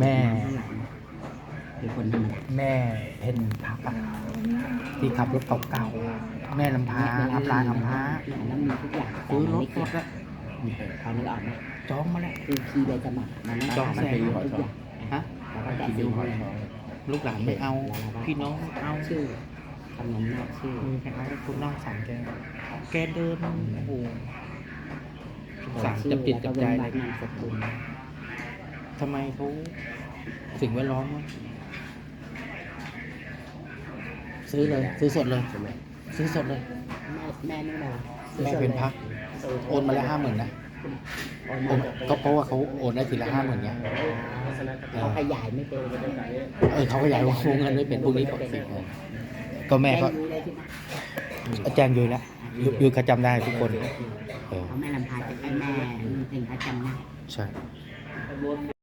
แม่เท่าไหร่นะเป็นคนธรรมดาแม่เพนพักอะที่ขับรถเก่าๆแม่ลำพาอัพลายอัมพาแล้วมีทุกอย่างซื้อรถแต่รมันถไม่ละเกิดพอนึกออกไหมจองมาแล้วคือคีย์ใบสมัครมันต้องจองการแสนทุกอย่างฮะแล้วก็แต่สิ่งที่ลูกหลานไม่เอา พี่น้องไม่เอาชื่อคำนำหน้าชื่อมีคล้ายๆคุณน้องสามแกแกเดินโอ้โหสงสารจับจิตจับใจแล้เลวยก็เว้นวรรคนามสกุล ทำไมเขาสิ่งแวดล้อมวะซื้อเลย ซื้อสดเลยซื้อสดเลย แม่แม่นี่เราแม่เป็นพัก โอนมาแล้วห้าหมื่นนะโอนโอมานก็เพราะว่าเขาโอนได้ทีละห้าหมื่นไงเขาขยายไม่เป็นเออเขาขยายวงเงินไม่เป็นพวกนี้ปกติเออก็แม่ก็รู้เลยใช่ไหมแจ้งยุ้ยแล้วยุ้ยยุ้ยเขาจำได้ทุกคนเออเขาแม่ลำพาจะให้แม่ถึงเขาจำได้ใช่